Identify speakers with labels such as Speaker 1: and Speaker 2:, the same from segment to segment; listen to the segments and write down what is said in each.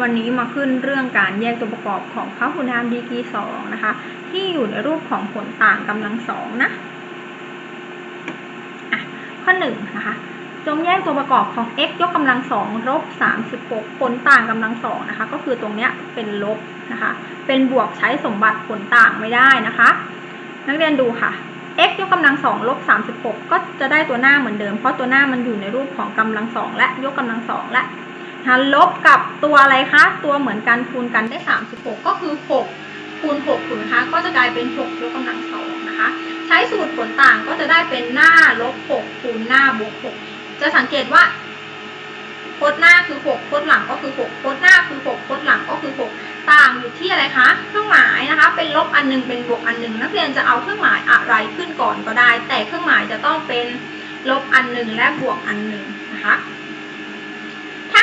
Speaker 1: วันนี้มาขึ้นเรื่องการแยกตัวประกอบของพหุนามดีกรีสองนะคะ ที่อยู่ในรูปของผลต่างกำลังสองนะะข้อหนึ่งนะคะจงแยกตัวประกอบของ x ยกกำลังสองลบสามสิบหกผลต่างกำลังสองนะคะ ก็คือตรงเนี้ยเป็นลบนะคะ เป็นบวกใช้สมบัติผลต่างไม่ได้นะคะ นักเรียนดูค่ะ x ยกกำลังสองลบสามสิบหกก็จะได้ตัวหน้าเหมือนเดิม เพราะตัวหน้ามันอยู่ในรูปของกำลังสองและยกกำลังสองและ นะคะลบกับตัวอะไรคะ ตัวเหมือนกันคูณกันได้สามสิบหกก็คือหกคูณหกถูกไหมคะ ก็จะกลายเป็นหกยกกำลังสองนะคะ ใช้สูตรผลต่างก็จะได้เป็นหน้าลบหกคูณหน้าบวกหกจะสังเกตว่าโคดหน้าคือหกโคดหลังก็คือหกโคดหน้าคือหกโคดหลังก็คือหกต่างอยู่ที่อะไรคะ เครื่องหมายนะคะ เป็นลบอันหนึงเป็นบวกอันหนึงนักเรียนจะเอาเครื่องหมายอะไรขึ้นก่อนก็ได้ แต่เครื่องหมายจะต้องเป็นลบอันหนึ่งและบวกอันหนึ่งนะคะ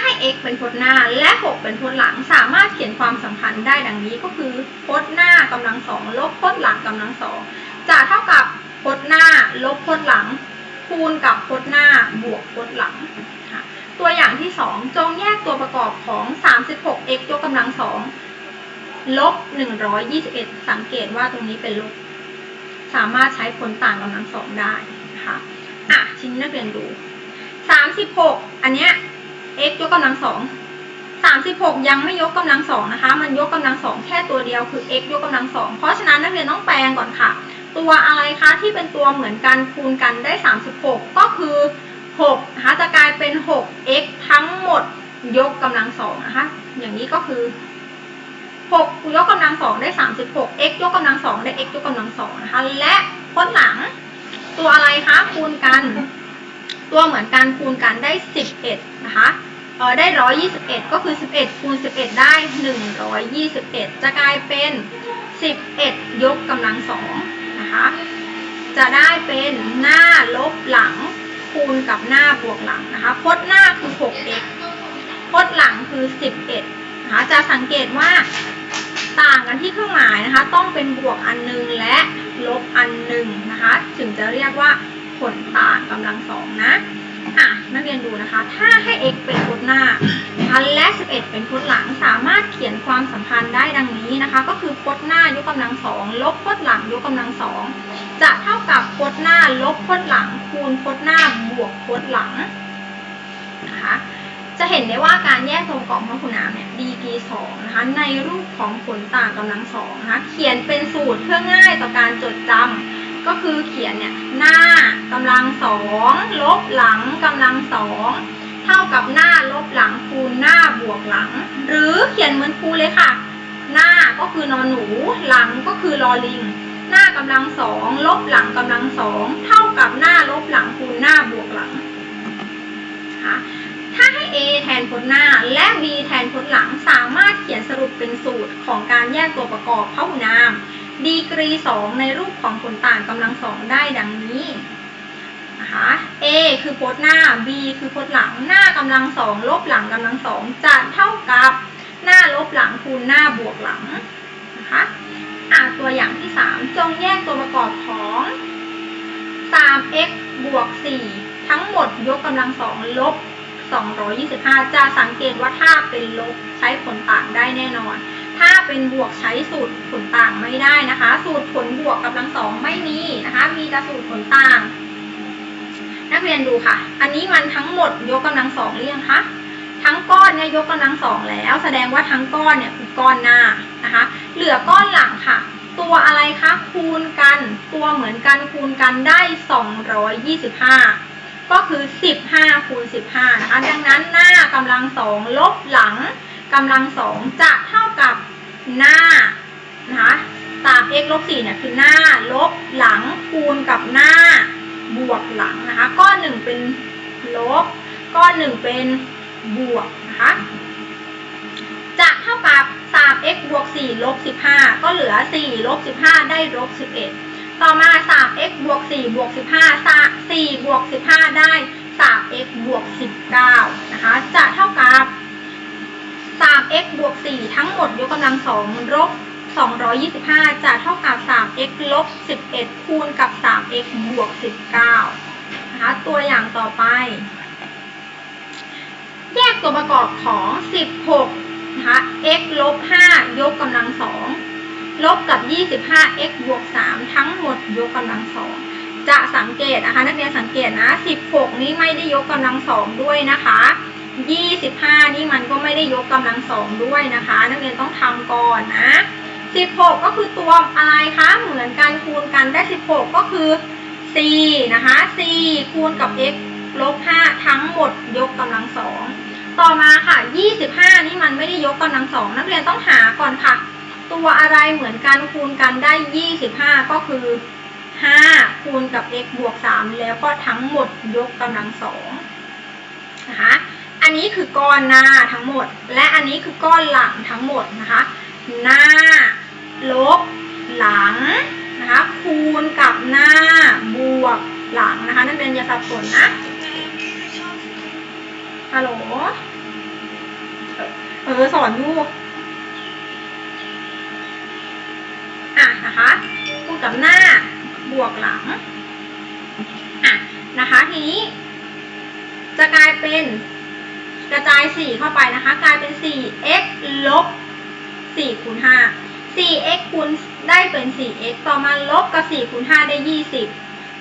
Speaker 1: ให้ x เป็นพจน์หน้าและ 6 เป็นพจน์หลัง สามารถเขียนความสัมพันธ์ได้ดังนี้ก็คือพจน์หน้ากำลังสองลบพจน์หลังกำลังสองจะเท่ากับพจน์หน้าลบพจน์หลัง คูณกับพจน์หน้าบวกพจน์หลัง ตัวอย่างที่ 2 จงแยกตัวประกอบของ 36x ยกกำลังสองลบ 121 สังเกตว่าตรงนี้เป็นลบ สามารถใช้ผลต่างกำลังสองได้นะคะอะชิ้นนักเรียนดู 36 อันเนี้ย x ยกกำลังสองสามสิบหกยังไม่ยกกำลังสองนะคะ มันยกกำลังสองแค่ตัวเดียวคือ x ยกกำลังสองเพราะฉะนั้นนักเรียนต้องแปลงก่อนค่ะ ตัวอะไรคะที่เป็นตัวเหมือนกันคูณกันได้สามสิบหกก็คือหกนะคะจะกลายเป็นหก x ทั้งหมดยกกำลังสองนะคะ อย่างนี้ก็คือหกยกกำลังสองได้สามสิบหก x ยกกำลังสองได้ x ยกกำลังสองนะคะ และพจน์หลังตัวอะไรคะคูณกัน ตัวเหมือนกันคูณกันได้สิบเอ็ดนะคะเออได้ร้อยยี่สิบเอ็ดก็คือสิบเอ็ดคูณสิบเอ็ดได้หนึ่งร้อยยี่สิบเอ็ดจะกลายเป็นสิบเอ็ดยกกำลังสองนะคะจะได้เป็นหน้าลบหลังคูณกับหน้าบวกหลังนะคะพจน์หน้าคือ 6x พจน์หลังคือ 11 นะคะ จะสังเกตว่าต่างกันที่เครื่องหมายนะคะ ต้องเป็นบวกอันหนึงและลบอันหนึ่งนะคะ ถึงจะเรียกว่า ผลต่างกำลังสองนะอะนักเรียนดูนะคะ ถ้าให้ x เป็นพจน์หน้านะคะและ 11 เป็นพจน์หลังสามารถเขียนความสัมพันธ์ได้ดังนี้นะคะ ก็คือพจน์หน้ายกกำลังสองลบพจน์หลังยกกำลังสองจะเท่ากับพจน์หน้าลบพจน์หลัง คูณพจน์หน้าบวกพจน์หลังนะคะจะเห็นได้ว่าการแยกตัวประกอบพหุนามเนี่ยดีกรีสองนะคะในรูปของผลต่างกำลังสองนะคะเขียนเป็นสูตรเพื่อง่ายต่อการจดจำ ก็คือเขียนเนี่ยหน้ากำลังสองลบหลังกำลังสองเท่ากับหน้าลบหลังคูณหน้าบวกหลัง หรือเขียนเหมือนครูเลยค่ะ หน้าก็คือนอนหนูหลังก็คือลอลิง หน้ากำลังสองลบหลังกำลังสองเท่ากับหน้าลบหลังคูณหน้าบวกหลังนะคะถ้าให้ a แทนพจน์หน้าและ b แทนพจน์หลังสามารถเขียนสรุปเป็นสูตรของการแยกตัวประกอบพหุนาม ดีกรีสองในรูปของผลต่างกำลังสองได้ดังนี้นะคะ A คือพจน์หน้า B คือพจน์หลังหน้ากำลังสองลบหลังกำลังสองจะเท่ากับหน้าลบหลังคูณหน้าบวกหลังนะคะอะตัวอย่างที่ 3 จงแยกตัวประกอบของ 3x บวก 4 ทั้งหมดยกกำลังสองลบ225 จะสังเกตว่าถ้าเป็นลบใช้ผลต่างได้แน่นอน ถ้าเป็นบวกใช้สูตรผลต่างไม่ได้นะคะ สูตรผลบวกกำลังสองไม่มีนะคะ มีแต่สูตรผลต่าง นักเรียนดูค่ะ อันนี้มันทั้งหมดยกกำลังสองหรือยังคะทั้งก้อนเนี่ยยกกำลังสองแล้ว แสดงว่าทั้งก้อนเนี่ยคือก้อนหน้านะคะ เหลือก้อนหลังค่ะ ตัวอะไรคะคูณกัน ตัวเหมือนกันคูณกันได้ 225 ก็คือ 15คูณ15นะคะดังนั้นหน้ากำลังสองลบหลังกำลังสองจะเท่ากับ หน้านะคะสาม x ลบ4เนี่ยคือหน้าลบหลังคูณกับหน้าบวกหลังนะคะก้อนหนึ่งเป็นลบก้อนหนึ่งเป็นบวกนะคะจะเท่ากับ 3x บวก 4 ลบ 15 ก็เหลือ 4 ลบ 15 ได้ลบ 11 ต่อมา 3x บวก 4 บวก 15 4 บวก 15 ได้ 3x บวก 19 นะคะ จะเท่ากับ 3x บวก 4 ทั้งหมดยกกำลัง2ลบ225 จะเท่ากับ 3x ลบ 11 คูณกับ 3x บวก 19 นะคะ ตัวอย่างต่อไป แยกตัวประกอบของ 16 นะคะ x ลบ 5 ยกกำลังสองลบกับ 25 x บวก 3 ทั้งหมดยกกำลังสองจะสังเกตนะคะ นักเรียนสังเกตนะ 16 นี้ไม่ได้ยกกำลังสองด้วยนะคะ 25 นี่มันก็ไม่ได้ยกกำลังสองด้วยนะคะ นักเรียนต้องทำก่อนนะ 16 ก็คือตัวอะไรคะเหมือนกันคูณกันได้ 16 ก็คือ 4 นะคะ 4 คูณกับ x ลบ 5 ทั้งหมดยกกำลังสองต่อมาค่ะ 25 นี่มันไม่ได้ยกกำลังสองนักเรียนต้องหาก่อนค่ะ ตัวอะไรเหมือนกันคูณกันได้ 25 ก็คือ 5 คูณกับ x บวก 3 แล้วก็ทั้งหมดยกกำลังสองนะคะ อันนี้คือก้อนหน้าทั้งหมด และอันนี้คือก้อนหลังทั้งหมดนะคะ หน้า ลบ หลังนะคะ คูณกับหน้า บวก หลังนะคะ นักเรียนอย่าสับสนนะฮัลโหล เออ สอนอยู่อะนะคะคูณกับหน้า บวกหลัง อะนะคะ ทีนี้ จะกลายเป็น กระจาย 4 เข้าไปนะคะ กลายเป็น 4x ลบ 4 คูณ 5 4x คูณได้เป็น 4x ต่อมาลบกับ 4 คูณ 5 ได้ 20น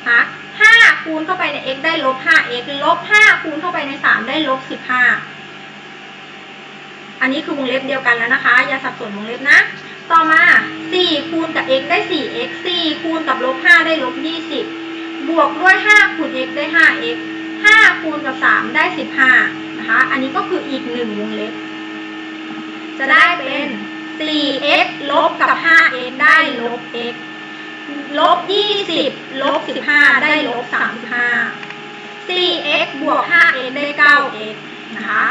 Speaker 1: ะคะ5คูณเข้าไปใน x ได้ลบ 5x ลบ 5 คูณเข้าไปใน 3 ได้ลบ 15 อันนี้คือวงเล็บเดียวกันแล้วนะคะ อย่าสับสนวงเล็บนะ ต่อมา 4 คูณกับ x ได้ 4x 4 คูณกับลบ 5 ได้ลบ 20 บวกด้วย 5 คูณ x ได้ 5x 5 คูณกับ 3 ได้ 15 นะคะ อันนี้ก็คืออีกหนึ่งวงเล็บ จะได้เป็น 4x ลบกับ 5x ได้ลบ x ลบ 20 ลบ 15 ได้ลบ 35 4x บวก 5x ได้ 9x นะคะ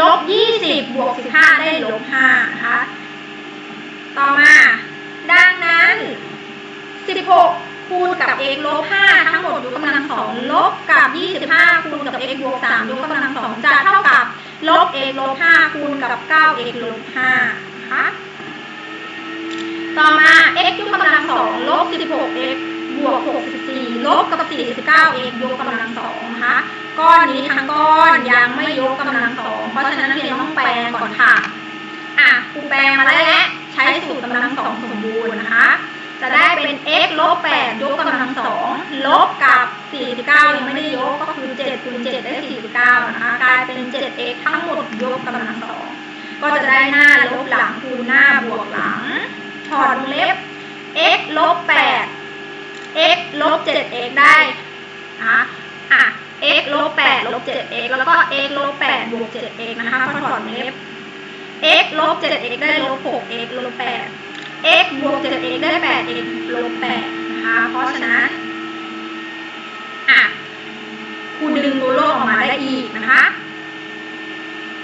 Speaker 1: ลบ 20 บวก 15 ได้ลบ 5 นะคะ ต่อมา ดังนั้น 16 คูณกับ x ลบ5ทั้งหมดยกกำลังสองลบกับ 25 คูณกับ x บวก3ยกกำลังสองจะเท่ากับลบ x ลบ5คูณกับ 9x ลบ5นะคะต่อมา x ยกกำลังสองลบ 16x บวก 64 ลบกับ 49x ยกกำลังสองนะคะก้อนนี้ทั้งก้อนยังไม่ยกกำลังสองเพราะฉะนั้นเรียนต้องแปลงก่อนค่ะ อะครูแปลงมาแล้วใช้สูตรกำลังสองสมบูรณ์นะคะ จะได้เป็น x ลบ8ยกกำลังสองลบกับ 49 ยังไม่ได้ยกก็คือ7คูณ7ได้ 49 นะคะกลายเป็น 7x ทั้งหมดยกกำลังสองก็จะได้หน้าลบหลังคูณหน้าบวกหลังถอดวงเล็บ x ลบ8 x ลบ 7x ได้นะคะอะ x ลบ8ลบ 7x แล้วก็ x ลบ8บวก 7x นะคะพอถอดวงเล็บ x ลบ 7x ได้ลบ 6x ลบ8 x บวก 7x ได้ 8x ลบ8นะคะ เพราะฉะนั้น อะคูณดึงตัวโลกออกมาได้อีกนะคะ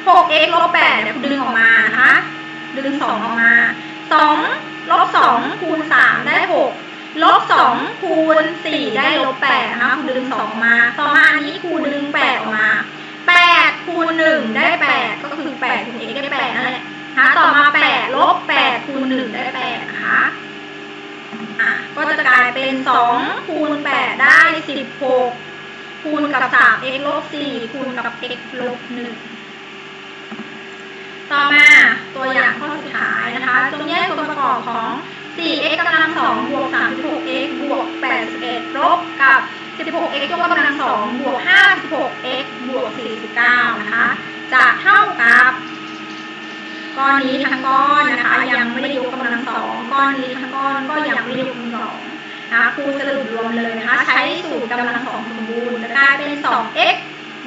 Speaker 1: 6x ลบ8เนี่ยคูณดึงออกมานะคะ ดึง 2 ออกมา 2 ลบ 2 คูณ 3 ได้ 6 ลบ 2 คูณ 4 ได้ลบ8นะคะคูณดึง 2 ออกมา ต่อมาอันนี้คูณดึง 8 ออกมา 8 คูณ 1 ได้ 8 ก็คือ 8คูณ x ได้ 8 นั่นแหละ นะคะต่อมา8ลบ8คูณ1ได้8นะคะอะก็จะกลายเป็น2คูณ8ได้16คูณกับ 3x ลบ4คูณกับ x ลบ1ต่อมาตัวอย่างข้อสุดท้ายนะคะ จงแยกตัวประกอบของ 4x กำลัง2บวก 36x บวก 81 ลบกับ 16x ยกกำลัง2บวก 56x บวก 49 นะคะ จะเท่ากับ ก้อ นี้ทั้งก้อนนะคะ ยังไม่ได้ยกกำลังสองก้อนนี้ทั้งก้อนก็ยังไม่ได้ยกกำลังสองนะคะครูสรุปรวมเลยนะคะ ใช้สูตรกำลังสองสมบูรณ์จะกลายเป็น 2x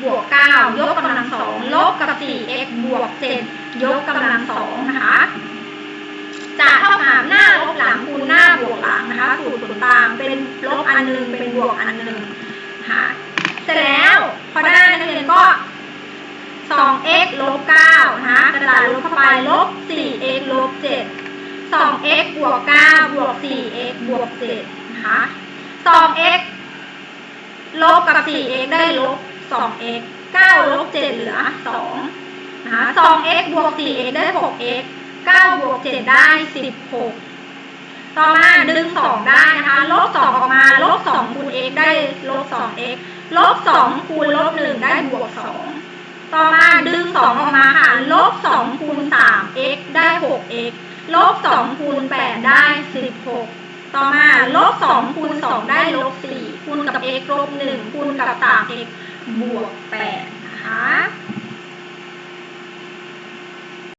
Speaker 1: บวก 9 ยกกำลังสองลบกับ 4x บวก 7 ยกกำลังสองนะคะจะเท่ากับหน้าลบหลังคูณหน้าบวกหลังนะคะ สูตรผลต่างเป็นลบอันหนึ่งเป็นบวกอันหนึ่งนะคะเสร็จแล้วพอได้นักเรียนก็ 2x ลบ9นะคะกระดาษลบเข้าไปลบ 4x ลบ7 2x บวก9บวก 4x บวก7นะคะ 2x ลบกับ 4x ได้ลบ 2x 9ลบ7เหลือ2นะคะ 2x บวก 4x ได้ 6x 9บวก7ได้ 16 ต่อมาดึง 2 ได้นะคะ ลบ 2 ออกมา ลบ 2 คูณ x ได้ลบ 2x ลบ 2 คูณลบ 1 ได้บวก 2 ต่อมาดึง 2 ออกมาค่ะ ลบ 2 คูณ 3x ได้ 6x ลบ 2 คูณ 8 ได้ 16 ต่อมาลบ 2 คูณ 2 ได้ลบ 4 คูณกับ x ลบ 1 คูณกับ 3x บวก 8 นะคะ